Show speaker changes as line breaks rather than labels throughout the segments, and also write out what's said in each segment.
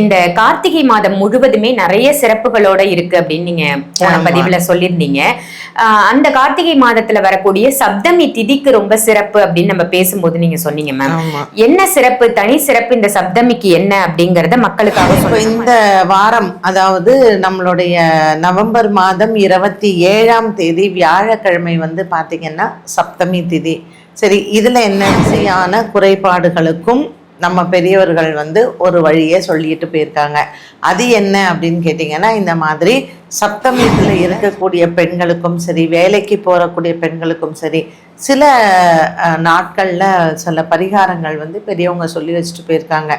இந்த கார்த்திகை மாதம் முழுவதுமே நிறைய சிறப்புகளோட இருக்கு அப்படின்னு நீங்க போன. பதிவுல சொல்லியிருந்தீங்க. அந்த கார்த்திகை மாதத்துல வரக்கூடிய சப்தமி திதிக்கு ரொம்ப சிறப்பு அப்படின்னு நம்ம பேசும்போது நீங்க சொன்னீங்க மேம் என்ன சிறப்பு தனி சிறப்பு இந்த சப்தமிக்கு என்ன அப்படிங்கறத மக்களுக்காக
இந்த வாரம் அதாவது நம்மளுடைய நவம்பர் மாதம் இருபத்தி ஏழாம் தேதி வியாழக்கிழமை வந்து பாத்தீங்கன்னா சப்தமி திதி. சரி இதுல என்ன விசையான குறைபாடுகளுக்கும் நம்ம பெரியவர்கள் வந்து ஒரு வழியை சொல்லிட்டு போயிருக்காங்க. அது என்ன அப்படின்னு கேட்டிங்கன்னா இந்த மாதிரி சப்தமியில் இருக்கக்கூடிய பெண்களுக்கும் சரி வேலைக்கு போகக்கூடிய பெண்களுக்கும் சரி சில நாட்கள்ல சில பரிகாரங்கள் வந்து பெரியவங்க சொல்லி வச்சுட்டு போயிருக்காங்க.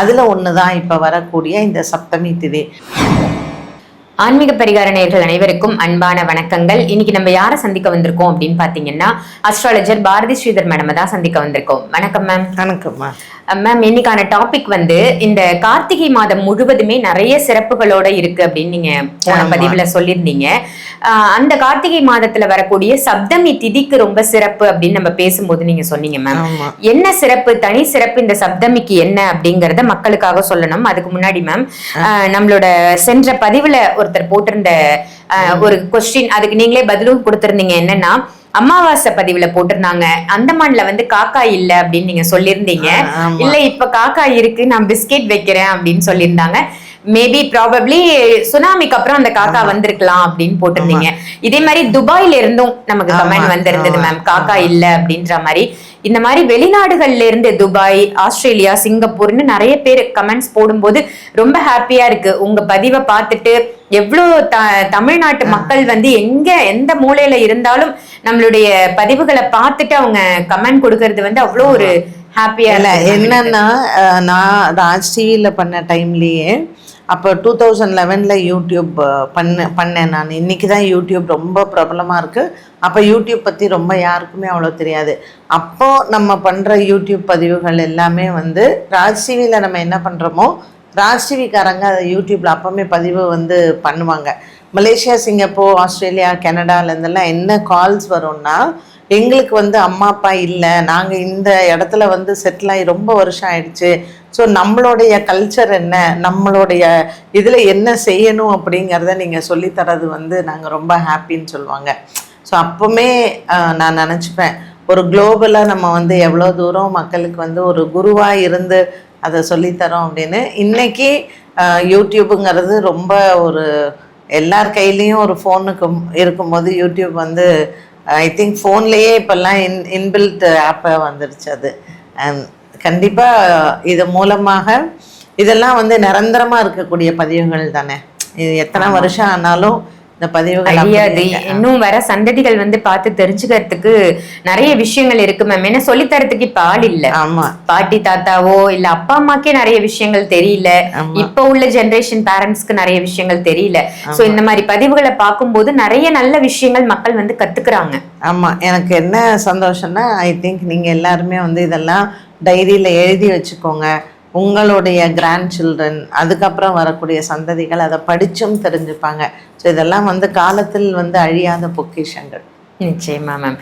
அதுல ஒன்று தான் இப்போ வரக்கூடிய இந்த சப்தமி திதி.
ஆன்மீக பரிகார நேயர்கள் அனைவருக்கும் அன்பான வணக்கங்கள். இன்னைக்கு நம்ம யாரை சந்திக்க வந்திருக்கோம் அப்படின்னு பாத்தீங்கன்னா அஸ்ட்ராலஜர் பாரதி ஸ்ரீதர் மேடம் தான் சந்திக்க வந்திருக்கோம். வணக்கம் மேம்
வணக்கம்மா
மேம் இன்னைக்கான டாபிக் வந்து இந்த கார்த்திகை மாதம் முழுவதுமே நிறைய சிறப்புகளோட இருக்கு அப்படின்னு நீங்க போன. பதிவுல சொல்லியிருந்தீங்க. அந்த கார்த்திகை மாதத்துல வரக்கூடிய சப்தமி திதிக்கு ரொம்ப சிறப்பு அப்படின்னு நம்ம பேசும்போது நீங்க சொன்னீங்க மேம் என்ன சிறப்பு தனி சிறப்பு இந்த சப்தமிக்கு என்ன அப்படிங்கறத மக்களுக்காக சொல்லணும். அதுக்கு முன்னாடி மேம் நம்மளோட சென்ற பதிவுல ஒருத்தர் போட்டிருந்த ஒரு கொஸ்டின் அதுக்கு நீங்களே பதிலும் கொடுத்திருந்தீங்க. என்னன்னா அமாவாசை பதிவுல போட்டிருந்தாங்க. அந்தமான்ல வந்து காக்கா இல்ல அப்படின்னு நீங்க சொல்லியிருந்தீங்க. இல்ல இப்ப காக்கா இருக்கு நான் பிஸ்கெட் வைக்கிறேன் அப்படின்னு சொல்லியிருந்தாங்க. மேபி ப்ராபப்ளி சுனாமிக்கு அப்புறம் அந்த காக்கா வந்திருக்கலாம் அப்படின்னு போட்டிருந்தீங்க. இதே மாதிரி துபாயில இருந்தும் நமக்கு கமெண்ட் வந்திருந்தது மேம். காக்கா இல்ல அப்படின்ற மாதிரி. இந்த மாதிரி வெளிநாடுகள்ல இருந்து துபாய் ஆஸ்திரேலியா சிங்கப்பூர்னு நிறைய பேர் கமெண்ட்ஸ் போடும்போது ரொம்ப ஹாப்பியா இருக்கு. உங்க பதிவை பார்த்துட்டு எவ்வளோ த தமிழ்நாட்டு மக்கள் வந்து எங்க எந்த மூலையில இருந்தாலும் நம்மளுடைய பதிவுகளை பார்த்துட்டு அவங்க கமெண்ட் கொடுக்கறது வந்து அவ்வளோ ஒரு ஹாப்பியா
இல்ல என்னன்னா நான் ராஜ் டிவியில் பண்ண டைம்லேயே அப்போ டூ தௌசண்ட் லெவனில் யூடியூப் பண்ண பண்ணேன் நான். இன்னைக்கு தான் யூடியூப் ரொம்ப பிரபலமாக இருக்குது அப்போ யூடியூப் பற்றி ரொம்ப யாருக்குமே அவ்வளோ தெரியாது. அப்போது நம்ம பண்ணுற யூடியூப் பதிவுகள் எல்லாமே வந்து ராஜ் டிவியில் நம்ம என்ன பண்ணுறோமோ ராஜ் டிவிக்காரங்க அதை யூடியூப்பில் அப்போவுமே பதிவு வந்து பண்ணுவாங்க. மலேசியா சிங்கப்பூர் ஆஸ்திரேலியா கனடாலேருந்தெல்லாம் என்ன கால்ஸ் வரும்னா எங்களுக்கு வந்து அம்மா அப்பா இல்லை. நாங்கள் இந்த இடத்துல வந்து செட்டில் ஆகி ரொம்ப வருஷம் ஆயிடுச்சு. ஸோ நம்மளுடைய கல்ச்சர் என்ன? நம்மளுடைய இதில் என்ன செய்யணும் அப்படிங்கிறத நீங்கள் சொல்லித்தரது வந்து நாங்கள் ரொம்ப ஹாப்பின்னு சொல்லுவாங்க. ஸோ அப்போவுமே நான் நினச்சிப்பேன் ஒரு குளோபலாக நம்ம வந்து எவ்வளோ தூரம் மக்களுக்கு வந்து ஒரு குருவாக இருந்து அதை சொல்லித்தரோம் அப்படின்னு. இன்றைக்கி யூடியூப்புங்கிறது ரொம்ப ஒரு எல்லார் கையிலையும் ஒரு ஃபோனுக்கு இருக்கும்போது யூடியூப் வந்து ஐ திங்க் ஃபோன்லேயே இப்போல்லாம் இன் இன்பில்ட் ஆப்பை வந்துருச்சு அது. அண்ட் கண்டிப்பாக இது மூலமாக இதெல்லாம் வந்து நிரந்தரமாக இருக்கக்கூடிய பதிவுகள் தானே. இது எத்தனை வருஷம் ஆனாலும் இந்த பதிவுகள்
அழியாது இன்னும் வர சந்ததிகள் வந்து பார்த்து தெரிஞ்சுக்கிறதுக்கு நிறைய விஷயங்கள் இருக்கு மேம் என்ன சொல்லி தரத்துக்கு இப்ப ஆள் இல்ல.
ஆமா.
பாட்டி தாத்தாவோ இல்ல அப்பா அம்மாக்கே நிறைய விஷயங்கள் தெரியல.
ஆமா.
இப்ப உள்ள ஜெனரேஷன் பேரண்ட்ஸ்க்கு நிறைய விஷயங்கள் தெரியல. சோ இந்த மாதிரி பதிவுகளை பார்க்கும்போது நிறைய நல்ல விஷயங்கள் மக்கள் வந்து கத்துக்கிறாங்க.
ஆமாம் எனக்கு என்ன சந்தோஷம்னா ஐ திங்க் நீங்கள் எல்லாருமே வந்து இதெல்லாம் டைரியில் எழுதி வச்சுக்கோங்க. உங்களுடைய கிராண்ட் சில்ட்ரன் அதுக்கப்புறம் வரக்கூடிய சந்ததிகள் அதை படிச்சும் தெரிஞ்சுப்பாங்க. ஸோ இதெல்லாம் வந்து காலத்தில் வந்து அழியாத பொக்கிஷங்கள்.
நிச்சயமா மேம்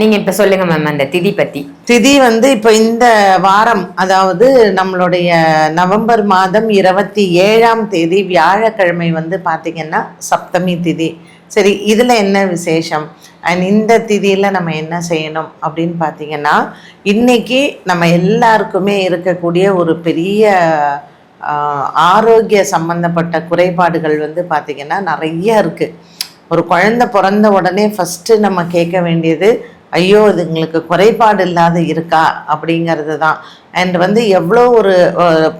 நீங்க இப்ப சொல்லுங்க மேம் அந்த திதி பத்தி.
திதி வந்து இப்போ இந்த வாரம் அதாவது நம்மளுடைய நவம்பர் மாதம் இருபத்தி ஏழாம் தேதி வியாழக்கிழமை வந்து பார்த்திங்கன்னா சப்தமி திதி. சரி இதில் என்ன விசேஷம்? அண்ட் இந்த திதியில் நம்ம என்ன செய்யணும் அப்படின்னு பார்த்தீங்கன்னா இன்னைக்கு நம்ம எல்லாருக்குமே இருக்கக்கூடிய ஒரு பெரிய ஆரோக்கிய சம்பந்தப்பட்ட குறைபாடுகள் வந்து பார்த்திங்கன்னா நிறைய இருக்குது ஒரு குழந்தை பிறந்த உடனே ஃபஸ்ட்டு நம்ம கேட்க வேண்டியது ஐயோ இதுங்களுக்கு குறைபாடு இல்லாத இருக்கா? அப்படிங்கிறது தான். அண்ட் வந்து எவ்வளோ ஒரு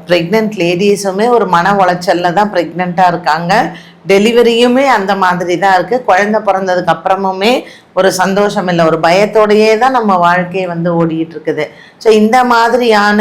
ப்ரெக்னென்ட் லேடிஸுமே ஒரு மன உளைச்சலில் தான் ப்ரெக்னெண்ட்டாக இருக்காங்க. டெலிவரியுமே அந்த மாதிரி தான் இருக்குது குழந்தை பிறந்ததுக்கு அப்புறமுமே ஒரு சந்தோஷம் இல்லை ஒரு பயத்தோடையே தான் நம்ம வாழ்க்கையை வந்து ஓடிட்டு இருக்குது. ஸோ இந்த மாதிரியான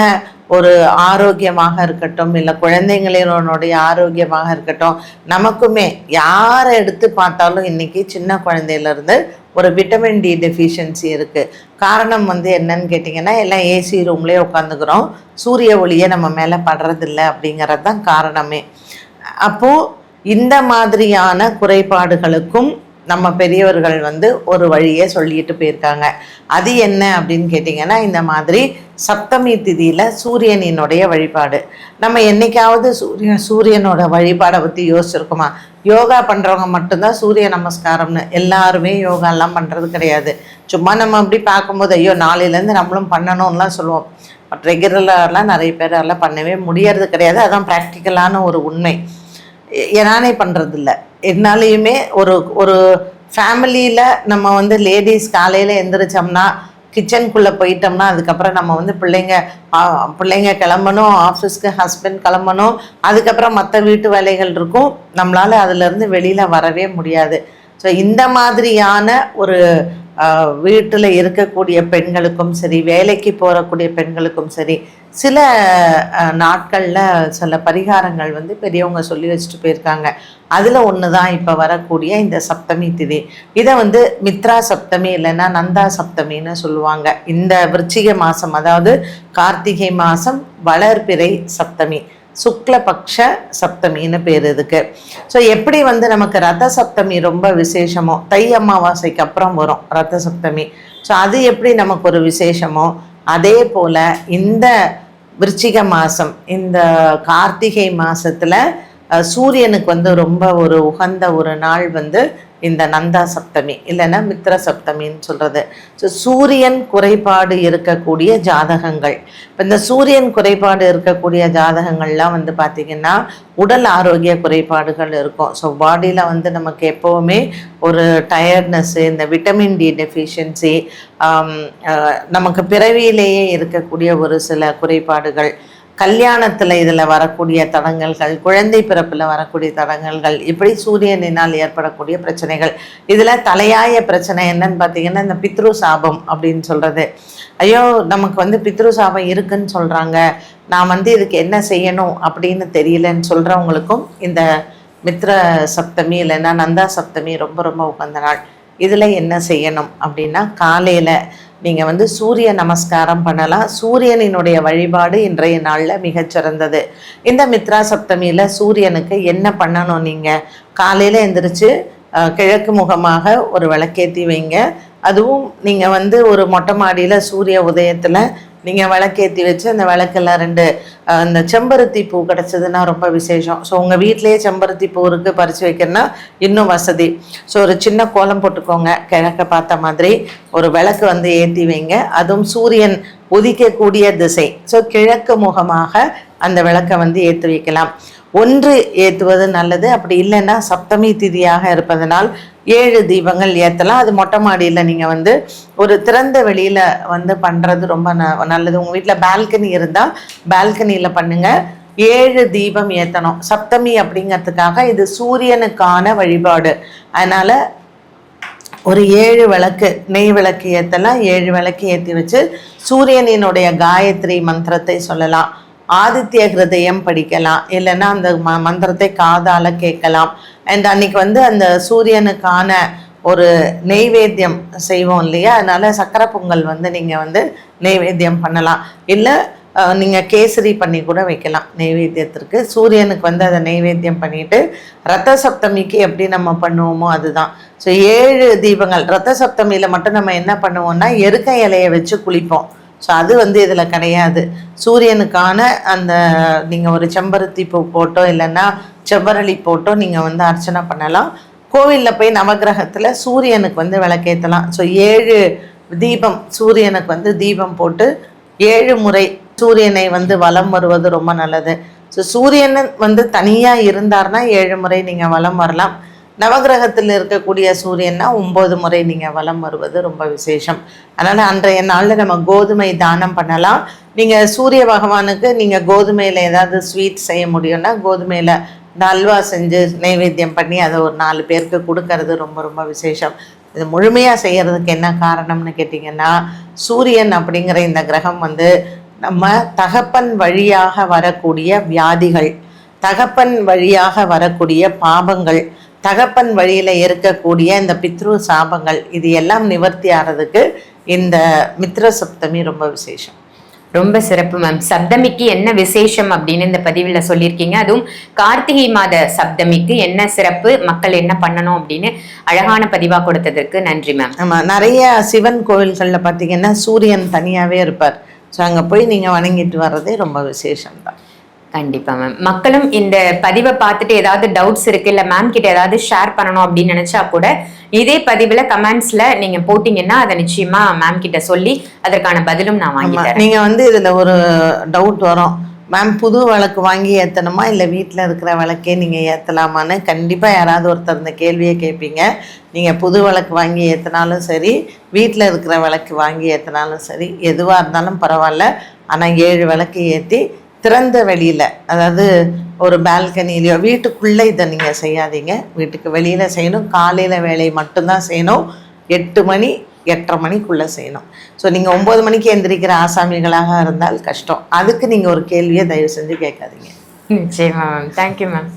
ஒரு ஆரோக்கியமாக இருக்கட்டும் இல்லை குழந்தைங்களினுடைய ஆரோக்கியமாக இருக்கட்டும் நமக்குமே யாரை எடுத்து பார்த்தாலும் இன்றைக்கி சின்ன குழந்தையிலேருந்து ஒரு விட்டமின் டி டெஃபிஷியன்சி இருக்குது காரணம் வந்து என்னன்னு கேட்டிங்கன்னா எல்லாம் ஏசி ரூம்லேயே உட்காந்துக்கிறோம் சூரிய ஒளியே நம்ம மேலே படுறதில்ல அப்படிங்கிறது தான் காரணமே. அப்போது இந்த மாதிரியான குறைபாடுகளுக்கும் நம்ம பெரியவர்கள் வந்து ஒரு வழியை சொல்லிட்டு போயிருக்காங்க. அது என்ன அப்படின்னு கேட்டிங்கன்னா இந்த மாதிரி சப்தமி திதியில் சூரியனினுடைய வழிபாடு. நம்ம என்னைக்காவது சூரியன் சூரியனோட வழிபாடை பற்றி யோசிச்சிருக்கோமா? யோகா பண்ணுறவங்க மட்டும்தான் சூரிய நமஸ்காரம்னு. எல்லாருமே யோகாலாம் பண்ணுறது கிடையாது. சும்மா நம்ம அப்படி பார்க்கும்போது ஐயோ நாளையிலேருந்து நம்மளும் பண்ணணும்லாம் சொல்லுவோம். பட் ரெகுலரெலாம் நிறைய பேரால பண்ணவே முடியறது கிடையாது. அதான் ப்ராக்டிக்கலான ஒரு உண்மை. நானே பண்ணுறதில்ல என்னாலேயுமே ஒரு ஒரு ஃபேமிலியில் நம்ம வந்து லேடிஸ் காலையில் எந்திரிச்சோம்னா கிச்சனுக்குள்ளே போயிட்டோம்னா அதுக்கப்புறம் நம்ம வந்து பிள்ளைங்க பிள்ளைங்க கிளம்பணும் ஆஃபீஸ்க்கு ஹஸ்பண்ட் கிளம்பணும் அதுக்கப்புறம் மற்ற வீட்டு வேலைகள் இருக்கும். நம்மளால் அதுலேருந்து வெளியில் வரவே முடியாது. ஸோ இந்த மாதிரியான ஒரு வீட்டில் இருக்கக்கூடிய பெண்களுக்கும் சரி வேலைக்கு போகக்கூடிய பெண்களுக்கும் சரி சில நாட்களில் சில பரிகாரங்கள் வந்து பெரியவங்க சொல்லி வச்சுட்டு போயிருக்காங்க. அதில் ஒன்று தான் இப்போ வரக்கூடிய இந்த சப்தமி திதி. இதை வந்து மித்ரா சப்தமி இல்லைன்னா நந்தா சப்தமின்னு சொல்லுவாங்க. இந்த விருச்சிக மாதம் அதாவது கார்த்திகை மாதம் வளர்பிறை சப்தமி. சுக்லபக்ஷ சப்தமின்னு பேர் இதுக்கு ஸோ எப்படி வந்து நமக்கு ரத சப்தமி ரொம்ப விசேஷமோ தை அமாவாசைக்கு அப்புறம் வரும் ரத சப்தமி. ஸோ அது எப்படி நமக்கு ஒரு விசேஷமோ அதே போல் இந்த விருச்சிக மாதம் இந்த கார்த்திகை மாதத்தில் சூரியனுக்கு வந்து ரொம்ப ஒரு உகந்த ஒரு நாள் வந்து இந்த நந்தா சப்தமி இல்லைன்னா மித்ர சப்தமின்னு சொல்கிறது ஸோ சூரியன் குறைபாடு இருக்கக்கூடிய ஜாதகங்கள். இப்போ இந்த சூரியன் குறைபாடு இருக்கக்கூடிய ஜாதகங்கள்லாம் வந்து பார்த்திங்கன்னா உடல் ஆரோக்கிய குறைபாடுகள் இருக்கும். ஸோ பாடியில் வந்து நமக்கு எப்போவுமே ஒரு டயர்ட்னஸ்ஸு இந்த விட்டமின் டி டெஃபிஷியன்சி நமக்கு பிறவியிலேயே இருக்கக்கூடிய ஒரு சில குறைபாடுகள். கல்யாணத்தில் இதில் வரக்கூடிய தடங்கல்கள் குழந்தை பிறப்பில் வரக்கூடிய தடங்கல்கள் இப்படி சூரியனினால் ஏற்படக்கூடிய பிரச்சனைகள். இதில் தலையாய பிரச்சனை என்னன்னு பார்த்தீங்கன்னா இந்த பித்ரு சாபம் அப்படின்னு சொல்கிறது ஐயோ நமக்கு வந்து பித்ரு சாபம் இருக்குன்னு சொல்கிறாங்க நான் வந்து இதுக்கு என்ன செய்யணும் அப்படின்னு தெரியலன்னு சொல்கிறவங்களுக்கும் இந்த மித்ர சப்தமி இல்லைன்னா நந்தா சப்தமி ரொம்ப ரொம்ப உகந்த நாள். இதில் என்ன செய்யணும் அப்படின்னா காலையில் நீங்கள் வந்து சூரிய நமஸ்காரம் பண்ணலாம். சூரியனினுடைய வழிபாடு இன்றைய நாளில் மிகச்சிறந்தது. இந்த மித்ரா சப்தமியில் சூரியனுக்கு என்ன பண்ணணும் நீங்கள் காலையில் எந்திரிச்சு கிழக்கு முகமாக ஒரு விளக்கேற்றி வைங்க. அதுவும் நீங்கள் வந்து ஒரு மொட்டை மாடியில் சூரிய உதயத்தில் நீங்கள் விளக்கேற்றி வச்சு அந்த விளக்கெல்லாம் ரெண்டு அந்த இந்த செம்பருத்தி பூ கிடச்சதுன்னா ரொம்ப விசேஷம். ஸோ உங்கள் வீட்டிலேயே செம்பருத்தி பூ இருக்குது பறித்து வைக்கிறதுனா இன்னும் வசதி. ஸோ ஒரு சின்ன கோலம் போட்டுக்கோங்க கிழக்க பார்த்த மாதிரி. ஒரு விளக்கு வந்து ஏற்றி வைங்க. அதுவும் சூரியன் உதிக்கக்கூடிய திசை. ஸோ கிழக்கு முகமாக அந்த விளக்கை வந்து ஏற்றி வைக்கலாம். ஒன்று ஏற்றுவது நல்லது. அப்படி இல்லைன்னா சப்தமி திதியாக இருப்பதனால் ஏழு தீபங்கள் ஏற்றலாம் அது மொட்டை மாடியில் நீங்கள் வந்து ஒரு திறந்த வெளியில் வந்து பண்ணுறது ரொம்ப ந நல்லது. உங்கள் வீட்டில் பால்கனி இருந்தால் பால்கனியில் பண்ணுங்கள் ஏழு தீபம் ஏற்றணும் சப்தமி அப்படிங்கிறதுக்காக இது சூரியனுக்கான வழிபாடு. அதனால் ஒரு ஏழு விளக்கு நெய் விளக்கு ஏற்றலாம் ஏழு விளக்கு ஏற்றி வச்சு சூரியனினுடைய காயத்ரி மந்திரத்தை சொல்லலாம். ஆதித்ய ஹிருதயம் படிக்கலாம் இல்லைன்னா அந்த ம மந்திரத்தை காதால கேட்கலாம். அண்ட் அன்னைக்கு வந்து அந்த சூரியனுக்கான ஒரு நெய்வேத்தியம் செய்வோம் இல்லையா? அதனால சக்கரை பொங்கல் வந்து நீங்கள் வந்து நெய்வேத்தியம் பண்ணலாம். இல்லை நீங்கள் கேசரி பண்ணி கூட வைக்கலாம் நெய்வேத்தியத்திற்கு. சூரியனுக்கு வந்து அதை நெய்வேத்தியம் பண்ணிட்டு ரத்த சப்தமிக்கு எப்படி நம்ம பண்ணுவோமோ அதுதான். ஸோ ஏழு தீபங்கள். ரத்த சப்தமியில் மட்டும் நம்ம என்ன பண்ணுவோம்னா எருக்க இலையை வச்சு குளிப்போம். ஸோ அது வந்து இதில் கிடையாது. சூரியனுக்கான அந்த நீங்கள் ஒரு செம்பருத்தி பூ போட்டோ இல்லைன்னா செவ்வரளி போட்டோ நீங்கள் வந்து அர்ச்சனை பண்ணலாம். கோவிலில் போய் நவக்கிரகத்தில் சூரியனுக்கு வந்து விளக்கேற்றலாம் ஸோ ஏழு தீபம் சூரியனுக்கு வந்து தீபம் போட்டு ஏழு முறை சூரியனை வந்து வலம் வருவது ரொம்ப நல்லது. ஸோ சூரியன் வந்து தனியாக இருந்தார்னா ஏழு முறை நீங்கள் வலம் வரலாம். நவகிரகத்தில் இருக்கக்கூடிய சூரியன்னா ஒம்பது முறை நீங்கள் வலம் வருவது ரொம்ப விசேஷம். அதனால் அன்றைய நாளில் நம்ம கோதுமை தானம் பண்ணலாம். நீங்கள் சூரிய பகவானுக்கு நீங்கள் கோதுமையில் ஏதாவது ஸ்வீட் செய்ய முடியும்னா கோதுமையில் இந்த அல்வா செஞ்சு நைவேத்தியம் பண்ணி அதை ஒரு நாலு பேருக்கு கொடுக்கறது ரொம்ப ரொம்ப விசேஷம். இது முழுமையாக செய்கிறதுக்கு என்ன காரணம்னு கேட்டிங்கன்னா சூரியன் அப்படிங்கிற இந்த கிரகம் வந்து நம்ம தகப்பன் வழியாக வரக்கூடிய வியாதிகள் தகப்பன் வழியாக வரக்கூடிய பாபங்கள் தகப்பன் வழியில் இருக்கக்கூடிய இந்த பித்ரு சாபங்கள் இது எல்லாம் நிவர்த்தி ஆகிறதுக்கு இந்த மித்ர சப்தமி ரொம்ப விசேஷம்.
ரொம்ப சிறப்பு மேம் சப்தமிக்கு என்ன விசேஷம் அப்படின்னு இந்த பதிவில் சொல்லியிருக்கீங்க. அதுவும் கார்த்திகை மாத சப்தமிக்கு என்ன சிறப்பு மக்கள் என்ன பண்ணணும் அப்படின்னு அழகான பதிவா கொடுத்ததற்கு நன்றி மேம்
ஆமாம் நிறைய சிவன் கோவில்களில் பார்த்தீங்கன்னா சூரியன் தனியாகவே இருப்பார். ஸோ அங்கே போய் நீங்கள் வணங்கிட்டு வர்றதே ரொம்ப விசேஷம்தான்.
கண்டிப்பா மேம் மக்களும் இந்த பதிவை பார்த்துட்டு ஏதாவது டவுட்ஸ் இருக்கு இல்ல மேம் கிட்ட ஏதாவது ஷேர் பண்ணணும் அப்படின்னு நினைச்சா கூட இதே பதிவுல கமெண்ட்ஸ்ல நீங்க போட்டீங்கன்னா அதை நிச்சயமா மேம் கிட்ட சொல்லி அதற்கான பதிலும் நான் வாங்கி
ஆமா.
தரேன்.
நீங்க வந்து இதுல ஒரு டவுட் வரும். மேம் புது விளக்கு வாங்கி ஏத்தணுமா? இல்ல வீட்ல இருக்கிற விளக்கே நீங்க ஏத்தலாமான்னு கண்டிப்பா யாராவது ஒருத்தர் இந்த கேள்வியை கேட்பீங்க நீங்க புது விளக்கு வாங்கி ஏத்தினாலும் சரி வீட்ல இருக்கிற விளக்கு வாங்கி ஏத்தினாலும் சரி எதுவா இருந்தாலும் பரவாயில்ல. ஆனா ஏழு விளக்கு ஏத்தி திறந்த வெளியில் அதாவது ஒரு பால்கனிலையோ வீட்டுக்குள்ளே இதை நீங்கள் செய்யாதீங்க. வீட்டுக்கு வெளியில் செய்யணும் காலையில் வேலையை மட்டும்தான் செய்யணும் எட்டு மணி எட்டரை மணிக்குள்ளே செய்யணும். ஸோ நீங்கள் ஒம்பது மணிக்கு எந்திரிக்கிற ஆசாமிகளாக இருந்தால் கஷ்டம். அதுக்கு நீங்கள் ஒரு கேள்வியை தயவு செஞ்சு கேட்காதீங்க.
நிச்சயமா மேம் தேங்க்யூ மேம்